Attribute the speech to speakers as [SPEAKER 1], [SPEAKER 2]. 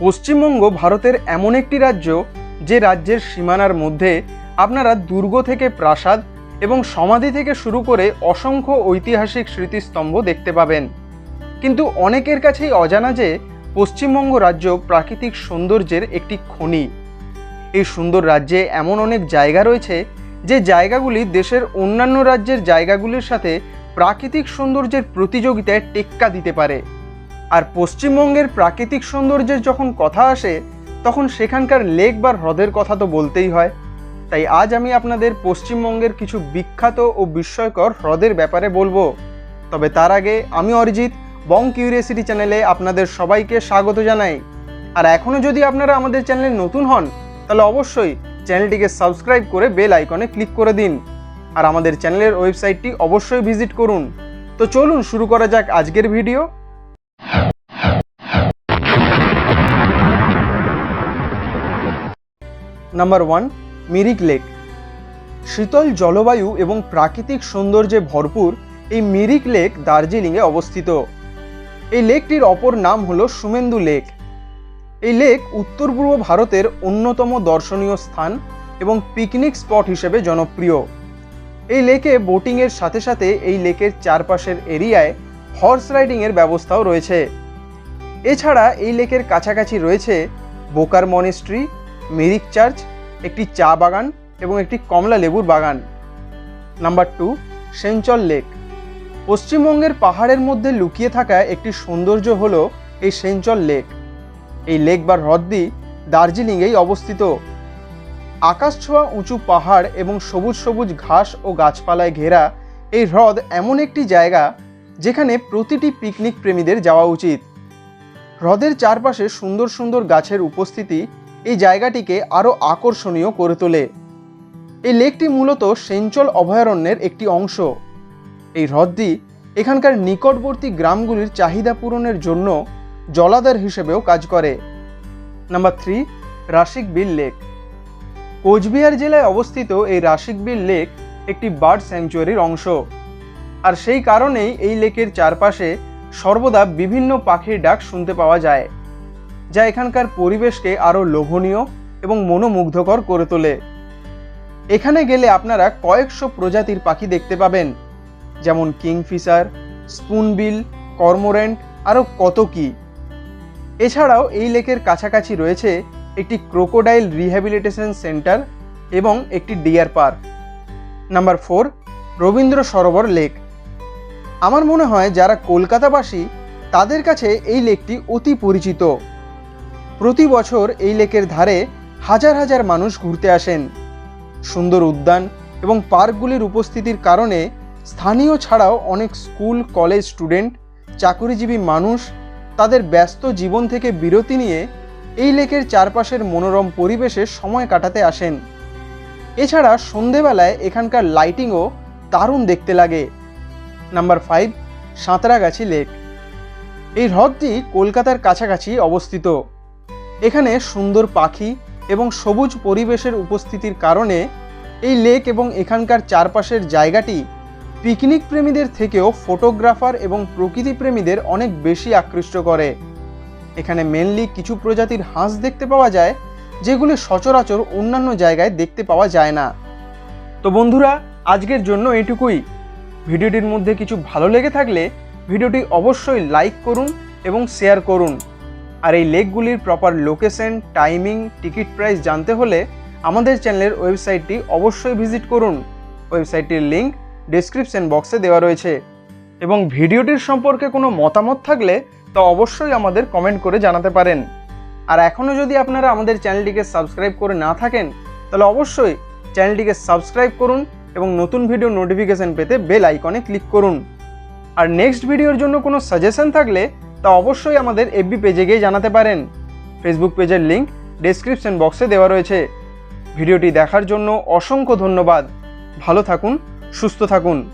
[SPEAKER 1] পশ্চিমবঙ্গ ভারতের এমন একটি রাজ্য যে রাজ্যের সীমানার মধ্যে আপনারা দুর্গ থেকে প্রাসাদ এবং সমাধি থেকে শুরু করে অসংখ্য ঐতিহাসিক স্মৃতিস্তম্ভ দেখতে পাবেন। কিন্তু অনেকের কাছেই অজানা যে পশ্চিমবঙ্গ রাজ্য প্রাকৃতিক সৌন্দর্যের একটি খনি। এই সুন্দর রাজ্যে এমন অনেক জায়গা রয়েছে যে জায়গাগুলি দেশের অন্যান্য রাজ্যের জায়গাগুলির সাথে প্রাকৃতিক সৌন্দর্যের প্রতিযোগিতায় টেক্কা দিতে পারে। আর পশ্চিমবঙ্গের প্রাকৃতিক সৌন্দর্যের যখন কথা আসে, তখন সেখানকার লেক বা হ্রদের কথা তো বলতেই হয়। তাই আজ আমি আপনাদের পশ্চিমবঙ্গের কিছু বিখ্যাত ও বিস্ময়কর হ্রদের ব্যাপারে বলব। তবে তার আগে আমি অরিজিৎ, বং কিউরিয়াসিটি চ্যানেলে আপনাদের সবাইকে স্বাগত জানাই। আর এখনও যদি আপনারা আমাদের চ্যানেলে নতুন হন, তাহলে অবশ্যই চ্যানেলটিকে সাবস্ক্রাইব করে বেল আইকনে ক্লিক করে দিন। আর আমাদের চ্যানেলের ওয়েবসাইটটি অবশ্যই ভিজিট করুন। তো চলুন শুরু করা যাক আজকের video. Number one Mirik Lake শীতল জলবায়ু এবং প্রাকৃতিক সৌন্দর্যে ভরপুর এই মিরিক লেক দার্জিলিংয়ে অবস্থিত। এই লেকটির অপর নাম হলো সুমেন্দু লেক। এই লেক উত্তর পূর্ব ভারতের অন্যতম দর্শনীয় স্থান এবং পিকনিক স্পট হিসেবে জনপ্রিয়। এই লেকে বোটিংয়ের সাথে সাথে এই লেকের চারপাশের এরিয়ায় হর্স রাইডিংয়ের ব্যবস্থাও রয়েছে। এছাড়া এই লেকের কাছাকাছি রয়েছে বোকার মনেস্ট্রি মিরিক চার্চ, একটি চা বাগান এবং একটি কমলা লেবুর বাগান। Number two, Senchal Lake. পশ্চিমবঙ্গের পাহাড়ের মধ্যে লুকিয়ে থাকা একটি সৌন্দর্য হল এই সেঞ্চল লেক। এই লেক বা হ্রদটি দার্জিলিংয়েই অবস্থিত। আকাশ ছোঁয়া উঁচু পাহাড় এবং সবুজ সবুজ ঘাস ও গাছপালায় ঘেরা এই হ্রদ এমন একটি জায়গা যেখানে প্রতিটি পিকনিক প্রেমীদের যাওয়া উচিত। হ্রদের চারপাশে সুন্দর সুন্দর গাছের উপস্থিতি এই জায়গাটিকে আরও আকর্ষণীয় করে তোলে। এই লেকটি মূলত সেঞ্চল অভয়ারণ্যের একটি অংশ। এই হ্রদটি এখানকার নিকটবর্তী গ্রামগুলির চাহিদা পূরণের জন্য জলাধার হিসেবেও কাজ করে। Number three Rasik Bil Lake. Coochbehar জেলায় অবস্থিত এই রাশিক বিল লেক একটি বার্ড স্যাংচুয়ারির অংশ। আর সেই কারণেই এই লেকের চারপাশে সর্বদা বিভিন্ন পাখির ডাক শুনতে পাওয়া যায়। যা এখানকার পরিবেশকে আরও লোভনীয় এবং মনোমুগ্ধকর করে তোলে। এখানে গেলে আপনারা কয়েকশো প্রজাতির পাখি দেখতে পাবেন, যেমন কিংফিশার, স্পুনবিল, কর্মোরেন্ট, আরও কত কি। এছাড়াও এই লেকের কাছাকাছি রয়েছে একটি ক্রোকোডাইল রিহ্যাবিলিটেশন সেন্টার এবং একটি deer park. Number four, Rabindra Sarobar Lake. আমার মনে হয় যারা কলকাতাবাসী, তাদের কাছে এই লেকটি অতি পরিচিত। প্রতি বছর এই লেকের ধারে হাজার হাজার মানুষ ঘুরতে আসেন। সুন্দর উদ্যান এবং পার্কগুলির উপস্থিতির কারণে স্থানীয় ছাড়াও অনেক স্কুল, কলেজ স্টুডেন্ট, চাকুরিজীবী মানুষ তাদের ব্যস্ত জীবন থেকে বিরতি নিয়ে এই লেকের চারপাশের মনোরম পরিবেশে সময় কাটাতে আসেন। এছাড়া সন্ধেবেলায় এখানকার লাইটিংও দারুণ দেখতে লাগে। Number five, Santragachi Lake. এই হ্রদটি কলকাতার কাছাকাছি অবস্থিত। এখানে সুন্দর পাখি এবং সবুজ পরিবেশের উপস্থিতির কারণে এই লেক এবং এখানকার চারপাশের জায়গাটি পিকনিক প্রেমীদের থেকেও ফটোগ্রাফার এবং প্রকৃতি প্রেমীদের অনেক বেশি আকৃষ্ট করে। এখানে মেনলি কিছু প্রজাতির হাঁস দেখতে পাওয়া যায়, যেগুলি সচরাচর অন্যান্য জায়গায় দেখতে পাওয়া যায় না। তো বন্ধুরা, আজকের জন্য এইটুকুই ভিডিওটির মধ্যে কিছু ভালো লেগে থাকলে ভিডিওটি অবশ্যই লাইক করুন এবং শেয়ার করুন। আর এই লেকগুলির proper location timing ticket price জানতে হলে আমাদের চ্যানেলের ওয়েবসাইটটি অবশ্যই ভিজিট করুন। ওয়েবসাইটটির লিঙ্ক ডিসক্রিপশন বক্সে দেওয়া রয়েছে। এবং ভিডিওটির সম্পর্কে কোনো মতামত থাকলে তা অবশ্যই আমাদের কমেন্ট করে জানাতে পারেন। আর এখনও যদি আপনারা আমাদের চ্যানেলটিকে সাবস্ক্রাইব করে না থাকেন, তাহলে অবশ্যই চ্যানেলটিকে সাবস্ক্রাইব করুন এবং নতুন ভিডিও নোটিফিকেশন পেতে বেল আইকনে ক্লিক করুন। আর নেক্সট ভিডিওর জন্য কোনো সাজেশন থাকলে তা অবশ্যই আমাদের এফবি পেজে গিয়ে জানাতে পারেন। ফেসবুক পেজের লিঙ্ক ডেসক্রিপশন বক্সে দেওয়া রয়েছে। ভিডিওটি দেখার জন্য অসংখ্য ধন্যবাদ। ভালো থাকুন, সুস্থ থাকুন।